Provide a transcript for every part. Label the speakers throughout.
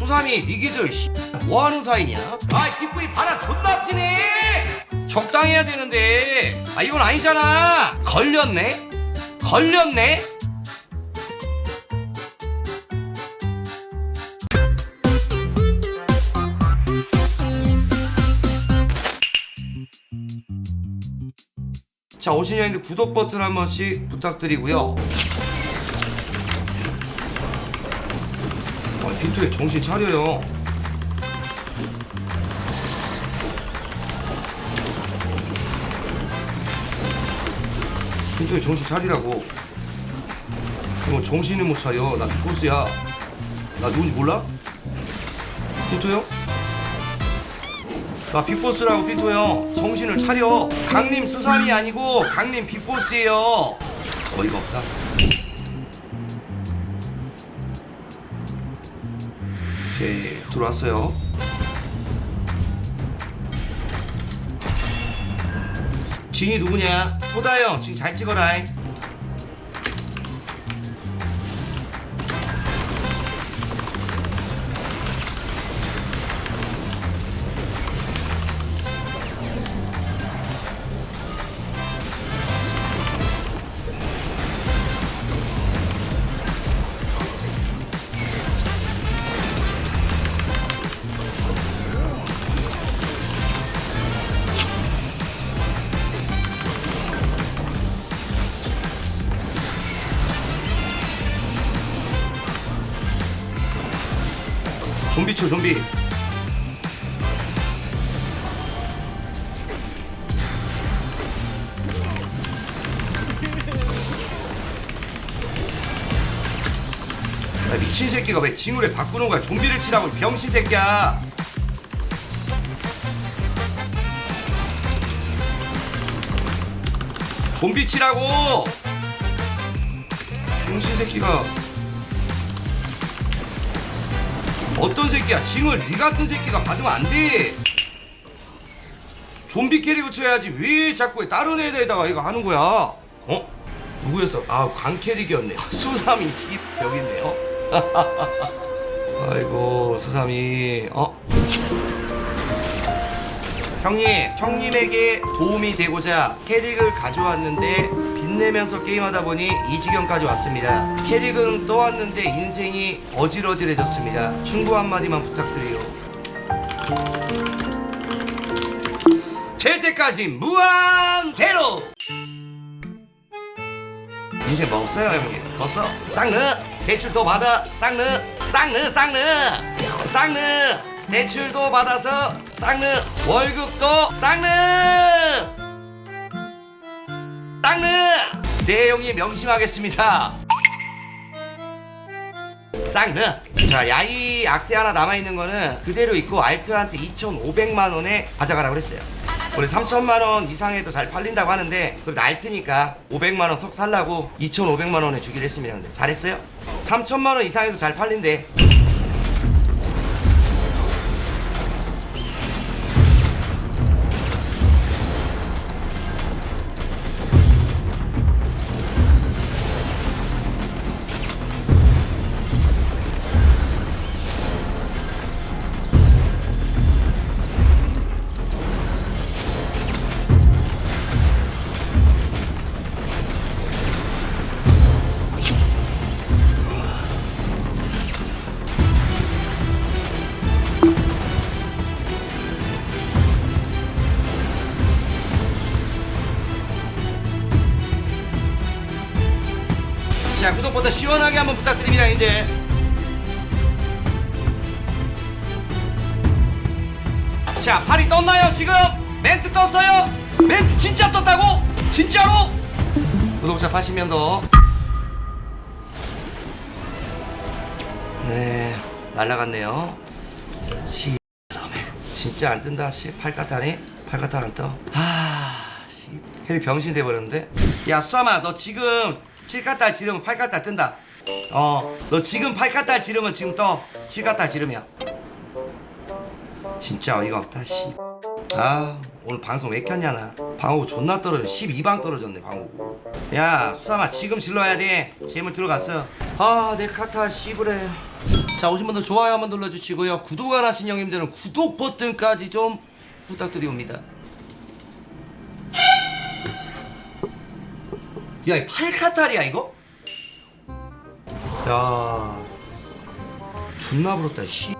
Speaker 1: 수삼이 니기들 씨, 뭐하는 사이냐? 아 기쁘이 바람 존나 피네. 적당히 해야 되는데. 아 이건 아니잖아. 걸렸네? 걸렸네? 자 오신 형님들 구독 버튼 한 번씩 부탁드리고요 빈토에 정신 차려요. 빈토에 정신 차리라고. 뭐 정신을 못 차려. 나 빅보스야. 나 누군지 몰라? 빈토요? 나 빅보스라고 빈토 형. 정신을 차려. 강림 수삼이 아니고 강림 빅보스예요. 어이가 없다. 오케이 들어왔어요. 징이 누구냐? 토다형 징 잘 찍어라 좀비 쳐 좀비. 야, 미친 새끼가 왜 징후를 바꾸는 거야? 좀비를 치라고 이 병신 새끼야. 좀비 치라고! 병신 새끼가 어떤 새끼야? 징을 니 같은 새끼가 받으면 안 돼. 좀비 캐릭터 쳐야지. 왜 자꾸 다른 애에다가 이거 하는 거야? 어? 누구였어? 아, 광 캐릭이었네요. 수삼이 씨 여기 있네요. 아이고, 수삼이. 어? 형님, 형님에게 도움이 되고자 캐릭을 가져왔는데 빛내면서 게임하다 보니 이 지경까지 왔습니다. 캐릭은 떠왔는데 인생이 어질어질해졌습니다. 충고 한마디만 부탁드려요. 될 때까지 무한대로! 인생 뭐 없어요, 형님? 없어. 쌍느! 대출도 받아! 쌍느! 쌍느! 쌍느! 쌍느! 대출도 받아서 쌍느! 월급도 쌍느! 네, 형님 명심하겠습니다. 쌍느! 자, 야이 악세 하나 남아있는 거는 그대로 있고 알트한테 2,500만 원에 가져가라고 그랬어요. 원래 3천만 원 이상에도 잘 팔린다고 하는데 그래도 알트니까 500만 원 석 살라고 2,500만 원에 주기로 했습니다. 근데 잘했어요? 3천만 원 이상에도 잘 팔린대. 자, 구독 버튼 시원하게 한번 부탁드립니다, 이제. 자, 팔이 떴나요, 지금? 멘트 떴어요? 멘트 진짜 떴다고? 진짜로? 구독자 80명 더. 네, 날라갔네요. 시, 진짜 안 뜬다, 씨. 팔까타네? 팔까타 안 떠. 아, 씨. 캐리 병신 돼버렸는데? 야, 수아마, 너 지금 7까딸 지르면 8까딸 뜬다. 어, 너 지금 8까딸 지르면 지금 떠. 7까딸 지르면. 진짜 어이가 없다, 씨. 아, 오늘 방송 왜 켰냐, 나. 방어구 존나 떨어져. 12방 떨어졌네, 방어구. 야, 수아마, 지금 질러야 돼. 재물 들어갔어. 아, 내 카탈 씨부래. 자 오신 분들 좋아요 한번 눌러주시고요 구독 안 하신 형님들은 구독 버튼까지 좀 부탁드리옵니다 야 이 팔카탈이야 이거? 야 존나 부럽다 씨.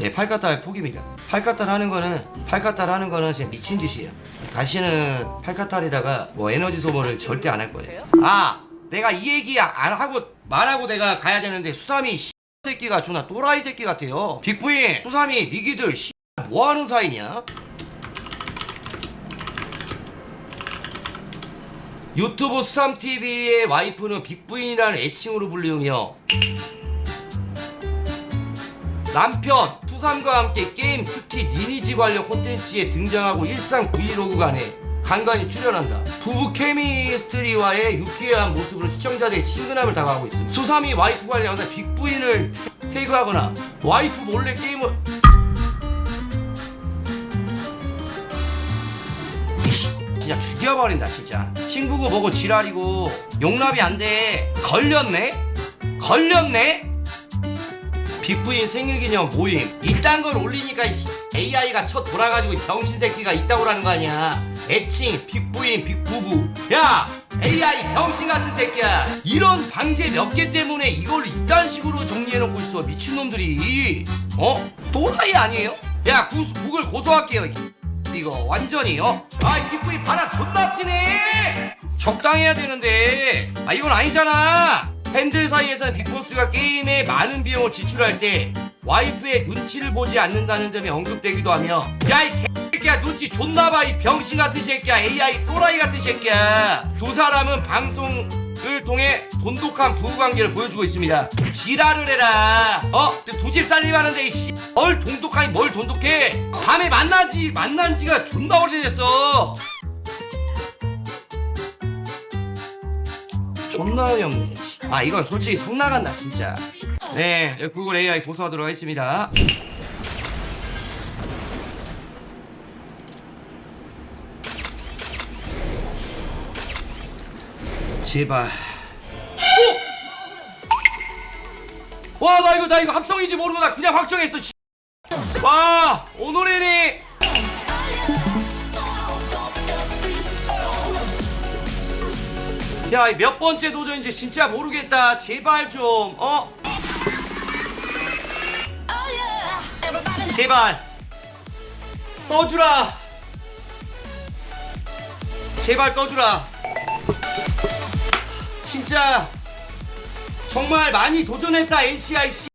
Speaker 1: 예, 팔카탈 포기입니다. 팔카탈 하는 거는 팔카탈 하는 거는 진짜 미친 짓이에요. 다시는 팔카탈에다가 뭐 에너지 소모를 절대 안 할 거예요. 아, 내가 이 얘기 안 하고 말하고 내가 가야 되는데 수삼이 씨 새끼가 존나 또라이 새끼 같아요. 빅부인 수삼이 니기들 씨 뭐 하는 사이냐? 유튜브 수삼TV의 와이프는 빅부인이라는 애칭으로 불리우며 남편 수삼과 함께 게임 특히 니니지 관련 콘텐츠에 등장하고 일상 브이로그 간에 간간히 출연한다. 부부 케미스트리와의 유쾌한 모습으로 시청자들의 친근함을 다가가고 있습니다. 수삼이 와이프 관련 영상 빅부인을 태- 태그하거나 와이프 몰래 게임을 진짜 죽여버린다 진짜. 친구고 뭐고 지랄이고. 용납이 안돼. 걸렸네? 걸렸네? 빅부인 생일기념 모임. 이딴 걸 올리니까 이 AI가 쳐 돌아가지고 이 병신 새끼가 있다고라는 거 아니야. 애칭 빅부인 빅부부. 야 AI 병신 같은 새끼야. 이런 방제 몇 개 때문에 이걸 이딴 식으로 정리해놓고 있어 미친놈들이. 어? 또라이 아니에요? 야 구, 구글 고소할게요 이 이거 완전히 어? 아이 빅부인 바람 존나 피네. 적당히 해야 되는데. 아 이건 아니잖아. 팬들 사이에서는 빅보스가 게임에 많은 비용을 지출할 때 와이프의 눈치를 보지 않는다는 점이 언급되기도 하며 야 이 개새끼야 눈치 존나 봐 이 병신 같은 새끼야 AI 또라이 같은 새끼야. 두 사람은 방송 을 통해 돈독한 부부관계를 보여주고 있습니다. 지랄을 해라. 어? 두 집 살림하는데 이씨. 뭘 돈독하니 뭘 돈독해. 밤에 만나지 만난 지가 존나 오래됐어. 존나 어이없네 아 이건 솔직히 성 나간다 진짜. 네 구글 AI 고소하도록 하겠습니다 제발 와나 이거 나 이거 합성인지 모르고 나 그냥 확정했어 씨. 와 오늘이니 야, 이 몇 번째 도전인지 진짜 모르겠다. 제발 좀, 어? 제발. 떠주라. 제발 떠주라. 진짜. 정말 많이 도전했다, NCI 씨.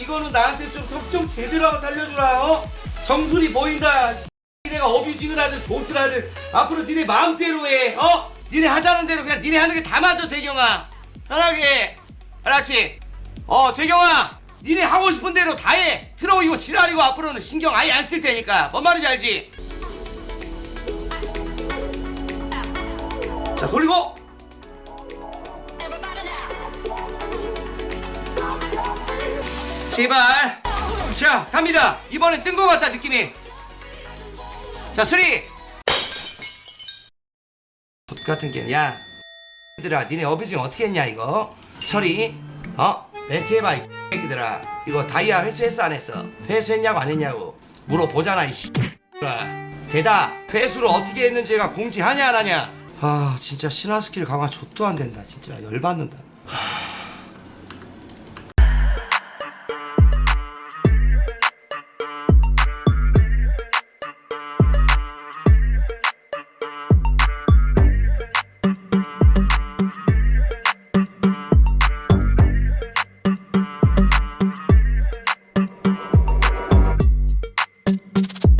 Speaker 1: 이거는 나한테 좀 석 좀 제대로 한번 살려주라, 어? 정수리 보인다. 씨. 니네가 어뷰징을 하든 조스를 하든 앞으로 니네 마음대로 해, 어? 니네 하자는 대로 그냥 니네 하는 게 다 맞아, 재경아. 편하게. 알았지? 어, 재경아. 니네 하고 싶은 대로 다 해. 틀어 이거 지랄이고 앞으로는 신경 아예 안 쓸 테니까. 뭔 말인지 알지? 자, 돌리고. 제발. 자, 갑니다. 이번엔 뜬 것 같다, 느낌이. 자, 수리. 돈 같은 게, 야. 얘들아, 니네 어뷰징 어떻게 했냐, 이거? 처리. 어? 멘트 해봐, 이 새끼들아. 이거 다이아 회수했어, 안 했어? 회수했냐고, 안 했냐고. 물어보잖아, 이 씨. 대답. 회수를 어떻게 했는지가 공지하냐, 안 하냐? 아, 진짜 신화 스킬 강화 좆도 안 된다. 진짜 열받는다. 하...